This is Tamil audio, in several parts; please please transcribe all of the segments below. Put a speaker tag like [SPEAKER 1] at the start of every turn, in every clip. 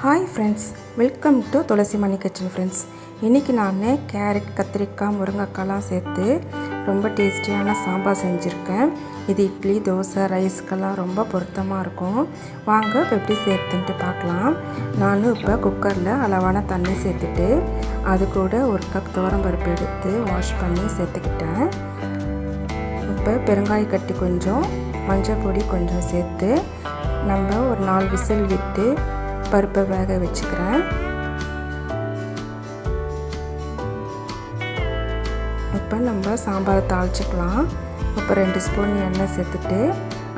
[SPEAKER 1] Hi friends welcome to Thulasi Mani kitchen friends இன்றைக்கி நான் கேரட் கத்திரிக்காய் முருங்கைக்காய்லாம் சேர்த்து ரொம்ப டேஸ்டியான சாம்பார் செஞ்சுருக்கேன். இது இட்லி தோசை ரைஸ்க்கெல்லாம் ரொம்ப பொருத்தமாக இருக்கும். வாங்க இப்போ எப்படி சேர்த்துன்ட்டு பார்க்கலாம். நான் இப்போ குக்கரில் அளவான தண்ணி சேர்த்துட்டு அது கூட ஒரு கப் துவரம்பருப்பு எடுத்து வாஷ் பண்ணி சேர்த்துக்கிட்டேன். இப்போ பெருங்காய கட்டி கொஞ்சம் மஞ்சள் பொடி கொஞ்சம் சேர்த்து நம்ம ஒரு நாலு விசில் விட்டு பருப்பை வேக வச்சுக்கிறேன். இப்போ நம்ம சாம்பாரை தாளிச்சிக்கலாம். இப்போ ரெண்டு ஸ்பூன் எண்ணெய் சேர்த்துட்டு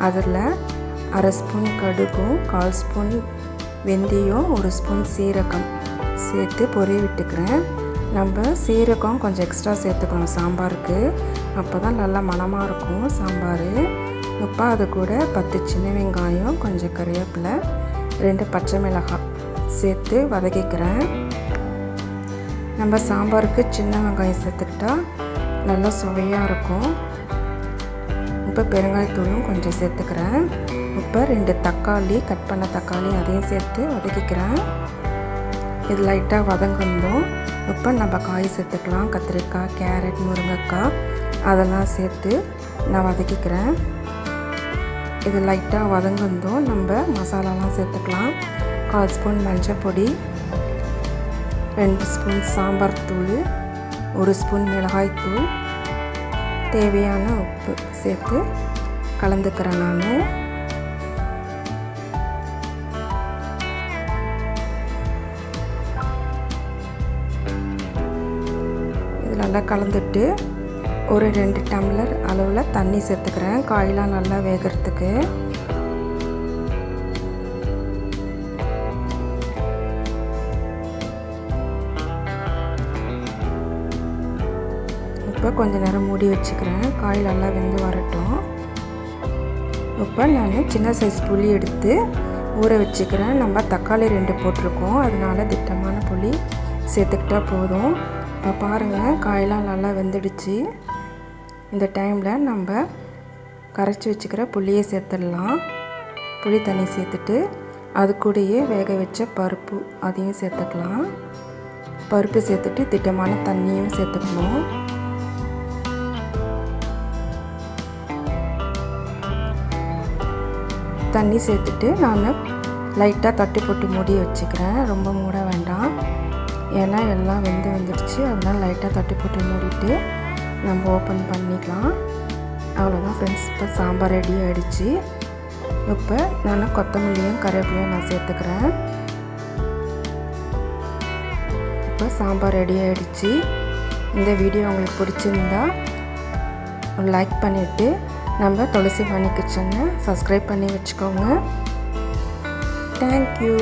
[SPEAKER 1] அதில் அரை ஸ்பூன் கடுகும் கால் ஸ்பூன் வெந்தயம் ஒரு ஸ்பூன் சீரகம் சேர்த்து பொரிய விட்டுக்கிறேன். நம்ம சீரகம் கொஞ்சம் எக்ஸ்ட்ரா சேர்த்துக்கணும் சாம்பாருக்கு. அப்போ தான் நல்லா மணமாக இருக்கும் சாம்பார். இப்போ அது கூட பத்து சின்ன வெங்காயம் கொஞ்சம் கறிவேப்பிலை ரெண்டு பச்சை மிளகாய் சேர்த்து வதக்கிக்கிறேன். நம்ம சாம்பாருக்கு சின்ன வெங்காயம் சேர்த்துக்கிட்டா நல்லா சுவையாக இருக்கும். இப்போ பெருங்காயத்தூளும் கொஞ்சம் சேர்த்துக்கிறேன். இப்போ ரெண்டு தக்காளி கட் பண்ண தக்காளி அதையும் சேர்த்து வதக்கிக்கிறேன். இது லைட்டாக வதங்கணும். இப்போ நம்ம காய் சேர்த்துக்கலாம். கத்திரிக்காய் கேரட் முருங்கைக்காய் அதெல்லாம் சேர்த்து நான் வதக்கிக்கிறேன். இது லைட்டாக வதங்கந்தோம் நம்ம மசாலாலாம் சேர்த்துக்கலாம். கால் ஸ்பூன் மஞ்சள் பொடி ரெண்டு ஸ்பூன் சாம்பார் தூள் ஒரு ஸ்பூன் மிளகாய் தூள். தேவையான உப்பு சேர்த்து கலந்துக்கிறேன் நான். இது நல்லா கலந்துட்டு ஒரு ரெண்டு டம்ளர் அளவில் தண்ணி சேர்த்துக்கிறேன். காயெலாம் நல்லா வேகிறதுக்கு. இப்போ கொஞ்ச நேரம் மூடி வச்சுக்கிறேன். காய் நல்லா வெந்து வரட்டும். இப்போ நான் சின்ன சைஸ் புளி எடுத்து ஊற வச்சுக்கிறேன். நம்ம தக்காளி ரெண்டு போட்டிருக்கோம். அதனால திட்டமான புளி சேர்த்துக்கிட்டா போதும். இப்போ பாருங்கள் காயெல்லாம் நல்லா வெந்துடுச்சு. இந்த டைமில் நம்ம கரைச்சி வச்சுக்கிற புளியை சேர்த்துடலாம். புளி தண்ணி சேர்த்துட்டு அது கூடயே வேக வச்ச பருப்பு அதையும் சேர்த்துக்கலாம். பருப்பு சேர்த்துட்டு திட்டமான தண்ணியும் சேர்த்துக்கணும். தண்ணி சேர்த்துட்டு நான் லைட்டாக தட்டி போட்டு மூடி வச்சுக்கிறேன். ரொம்ப மூட வேண்டாம். ஏன்னா எல்லாம் வெந்து வந்துடுச்சு. அதனால் லைட்டாக தட்டி போட்டு மூடிட்டு நம்ம ஓப்பன் பண்ணிக்கலாம். அவ்வளோதான் ஃப்ரெண்ட்ஸ் இப்போ சாம்பார் ரெடி ஆகிடுச்சு இப்போ நான் கொத்தமல்லியும் கருவேப்பிலையும் நான் சேர்த்துக்கிறேன். இப்போ சாம்பார் ரெடி ஆகிடுச்சு இந்த வீடியோ உங்களுக்கு பிடிச்சிருந்தா லைக் பண்ணிவிட்டு நம்ம துளசி மணி கிச்சனை சப்ஸ்கிரைப் பண்ணி வச்சுக்கோங்க. தேங்க்யூ